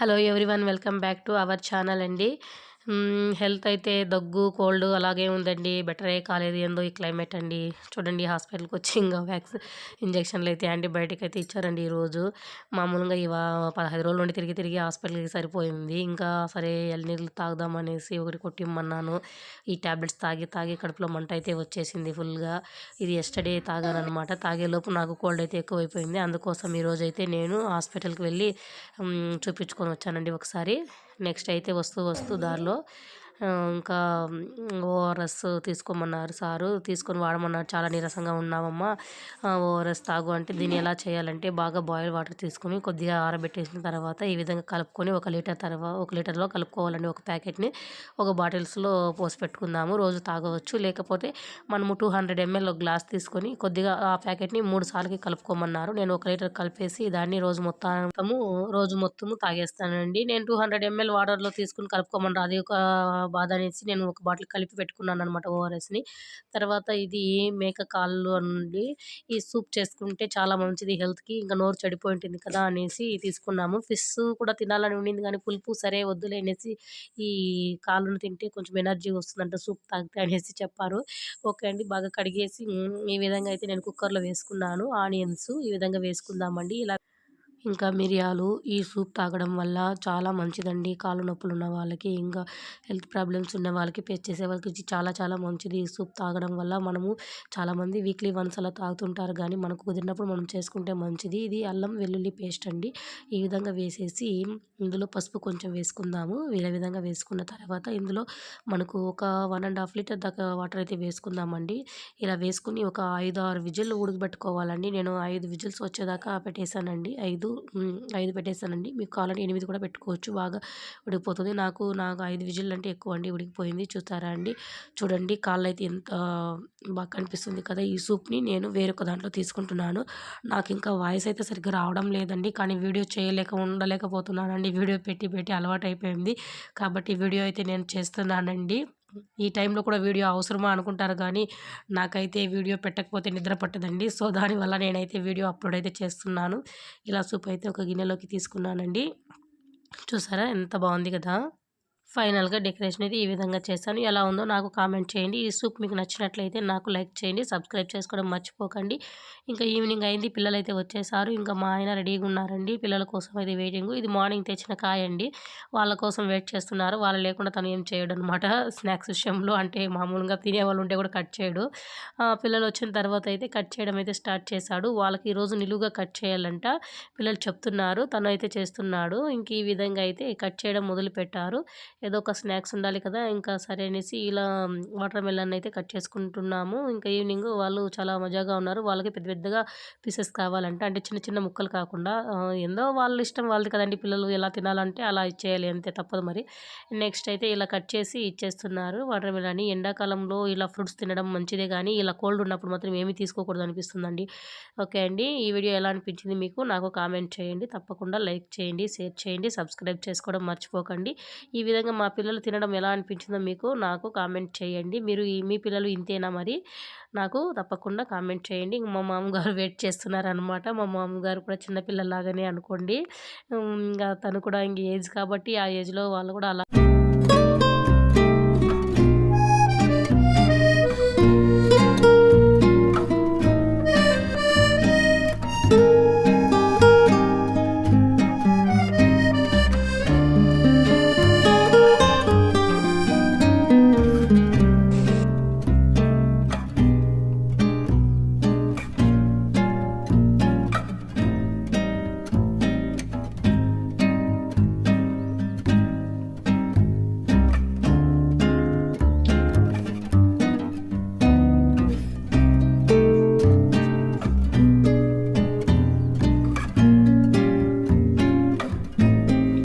Hello everyone welcome back to our channel అండి. Health అయితే దగ్గు కోల్డ్ అలాగే ఉందండి. బెటరే కాలేదు ఏందో ఈ క్లైమేట్ అండి. చూడండి హాస్పిటల్కి వచ్చి ఇంకా వ్యాక్సిన్ ఇంజక్షన్లు అయితే యాంటీబయాటిక్ అయితే ఇచ్చారండి ఈరోజు. మామూలుగా ఇవా పదహైదు రోజుల నుండి తిరిగి తిరిగి హాస్పిటల్కి సరిపోయింది. ఇంకా సరే ఎల్నీళ్ళు తాగుదామనేసి ఒకటి కొట్టిమ్మన్నాను. ఈ ట్యాబ్లెట్స్ తాగి తాగి కడుపులో మంట అయితే వచ్చేసింది ఫుల్గా. ఇది ఎస్టర్డే తాగానమాట తాగేలోపు నాకు కోల్డ్ అయితే ఎక్కువైపోయింది. అందుకోసం ఈరోజు అయితే నేను హాస్పిటల్కి వెళ్ళి చూపించుకొని వచ్చానండి ఒకసారి. నెక్స్ట్ అయితే వస్తూ వస్తూ దారిలో ఇంకా ఓఆర్ఎస్ తీసుకోమన్నారు సారు. తీసుకొని వాడమన్నారు. చాలా నీరసంగా ఉన్నామమ్మా ఓఆర్ఎస్ తాగు అంటే దీన్ని ఎలా చేయాలంటే బాగా బాయిల్ వాటర్ తీసుకొని కొద్దిగా ఆరబెట్టేసిన తర్వాత ఈ విధంగా కలుపుకొని ఒక లీటర్ తర్వాత ఒక లీటర్లో కలుపుకోవాలండి. ఒక ప్యాకెట్ని ఒక బాటిల్స్లో పోసి పెట్టుకుందాము. రోజు తాగవచ్చు. లేకపోతే మనము టూ హండ్రెడ్ ఎంఎల్ ఒక గ్లాస్ తీసుకొని కొద్దిగా ఆ ప్యాకెట్ని మూడు సార్లకి కలుపుకోమన్నారు. నేను ఒక లీటర్ కలిపేసి దాన్ని రోజు మొత్తము రోజు మొత్తము తాగేస్తానండి. నేను టూ హండ్రెడ్ ఎంఎల్ వాటర్లో తీసుకుని కలుపుకోమన్నారు. అది ఒక బాధ అనేసి నేను ఒక బాటిల్ కలిపి పెట్టుకున్నాను అనమాట ఓఆర్ఎస్ని. తర్వాత ఇది మేక కాళ్ళు నుండి ఈ సూప్ చేసుకుంటే చాలా మంచిది హెల్త్కి ఇంకా నోరు చెడిపోయి ఉంటుంది కదా అనేసి తీసుకున్నాము. ఫిష్ కూడా తినాలని ఉండింది కానీ పులుపు సరే వద్దులే అనేసి ఈ కాళ్ళను తింటే కొంచెం ఎనర్జీ వస్తుందంట సూప్ తాగితే అనేసి చెప్పారు. ఓకే అండి బాగా కడిగేసి ఈ విధంగా అయితే నేను కుక్కర్లో వేసుకున్నాను. ఆనియన్స్ ఈ విధంగా వేసుకుందామండి. ఇలా ఇంకా మిరియాలు ఈ సూప్ తాగడం వల్ల చాలా మంచిదండి. కాళ్ళు నొప్పులు ఉన్న వాళ్ళకి ఇంకా హెల్త్ ప్రాబ్లమ్స్ ఉన్న వాళ్ళకి ఫేస్ చేసే వాళ్ళకి చాలా చాలా మంచిది ఈ సూప్ తాగడం వల్ల. మనము చాలామంది వీక్లీ వన్స్ అలా తాగుతుంటారు కానీ మనకు కుదిరినప్పుడు మనం చేసుకుంటే మంచిది. ఇది అల్లం వెల్లుల్లి పేస్ట్ అండి. ఈ విధంగా వేసేసి ఇందులో పసుపు కొంచెం వేసుకుందాము. వేరే విధంగా వేసుకున్న తర్వాత ఇందులో మనకు ఒక వన్ అండ్ హాఫ్ లీటర్ దాకా వాటర్ అయితే వేసుకుందామండి. ఇలా వేసుకుని ఒక ఐదు ఆరు విజిల్ ఉడకబెట్టుకోవాలండి నేను ఐదు విజిల్స్ వచ్చేదాకా పెట్టేశానండి ఐదు ఐదు పెట్టేసానండి మీకు కావాలంటే ఎనిమిది కూడా పెట్టుకోవచ్చు. బాగా ఉడికిపోతుంది. నాకు నాకు ఐదు విజిల్ అంటే ఎక్కువ అండి. ఉడికిపోయింది. చూస్తారా అండి? చూడండి. కాళ్ళు అయితే ఎంత బాగా కనిపిస్తుంది కదా ఈ సూప్ని. నేను వేరొక దాంట్లో తీసుకుంటున్నాను. నాకు ఇంకా వాయిస్ అయితే సరిగ్గా రావడం లేదండి. కానీ వీడియో చేయలేక ఉండలేకపోతున్నానండి. వీడియో పెట్టి పెట్టి అలవాటు అయిపోయింది కాబట్టి వీడియో అయితే నేను చేస్తున్నానండి. ఈ టైంలో కూడా వీడియో అవసరమా అనుకుంటారు కానీ నాకైతే వీడియో పెట్టకపోతే నిద్ర పట్టదండి. సో దానివల్ల నేనైతే వీడియో అప్లోడ్ అయితే చేస్తున్నాను. ఇలా సూప్ అయితే ఒక గిన్నెలోకి తీసుకున్నానండి. చూసారా? ఎంత బాగుంది కదా? ఫైనల్గా డెకరేషన్ అయితే ఈ విధంగా చేశాను. ఎలా ఉందో నాకు కామెంట్ చేయండి. ఈ సూప్ మీకు నచ్చినట్లయితే నాకు లైక్ చేయండి సబ్స్క్రైబ్ చేసుకోవడం మర్చిపోకండి. ఇంకా ఈవినింగ్ అయింది పిల్లలు అయితే వచ్చేసారు. ఇంకా మా ఆయన రెడీగా ఉన్నారండి. పిల్లల కోసం అయితే వెయిటింగ్. ఇది మార్నింగ్ తెచ్చిన కాయ అండి. వాళ్ళ కోసం వెయిట్ చేస్తున్నారు. వాళ్ళు లేకుండా తను ఏం చేయడు అనమాట స్నాక్స్ విషయంలో అంటే మామూలుగా తినే వాళ్ళు ఉంటే కూడా కట్ చేయడు. పిల్లలు వచ్చిన తర్వాత అయితే కట్ చేయడం అయితే స్టార్ట్ చేశాడు. వాళ్ళకి ఈరోజు నిలువుగా కట్ చేయాలంట. పిల్లలు చెప్తున్నారు. తను అయితే చేస్తున్నాడు. ఇంక ఈ విధంగా అయితే కట్ చేయడం మొదలుపెట్టారు. ఏదో ఒక స్నాక్స్ ఉండాలి కదా ఇంకా సరే అనేసి ఇలా వాటర్ మెలన్ అయితే కట్ చేసుకుంటున్నాము. ఇంకా ఈవినింగ్ వాళ్ళు చాలా మజాగా ఉన్నారు. వాళ్ళకి పెద్ద పెద్దగా పీసెస్ కావాలంటే. అంటే చిన్న చిన్న ముక్కలు కాకుండా ఏందో వాళ్ళ ఇష్టం వాళ్ళది కదండి పిల్లలు ఎలా తినాలంటే అలా ఇచ్చేయాలి అంతే తప్పదు మరి. నెక్స్ట్ అయితే ఇలా కట్ చేసి ఇచ్చేస్తున్నారు. వాటర్ మెలన్ ఎండాకాలంలో ఇలా ఫ్రూట్స్ తినడం మంచిదే కానీ ఇలా కోల్డ్ ఉన్నప్పుడు మాత్రం ఏమీ తీసుకోకూడదు అనిపిస్తుందండి. ఓకే అండి. ఈ వీడియో ఎలా అనిపించింది మీకు నాకు కామెంట్ చేయండి. తప్పకుండా లైక్ చేయండి షేర్ చేయండి సబ్స్క్రైబ్ చేసుకోవడం మర్చిపోకండి. ఈ విధంగా మా పిల్లలు తినడం ఎలా అనిపించిందో మీకు నాకు కామెంట్ చేయండి. మీరు మీ పిల్లలు ఇంతేనా మరి? నాకు తప్పకుండా కామెంట్ చేయండి. ఇంక మా మామగారు వెయిట్ చేస్తున్నారు అనమాట మా మామగారు కూడా చిన్నపిల్లలాగానే అనుకోండి. ఇంకా తను కూడా ఇంక ఏజ్ కాబట్టి ఆ ఏజ్లో వాళ్ళు కూడా అలా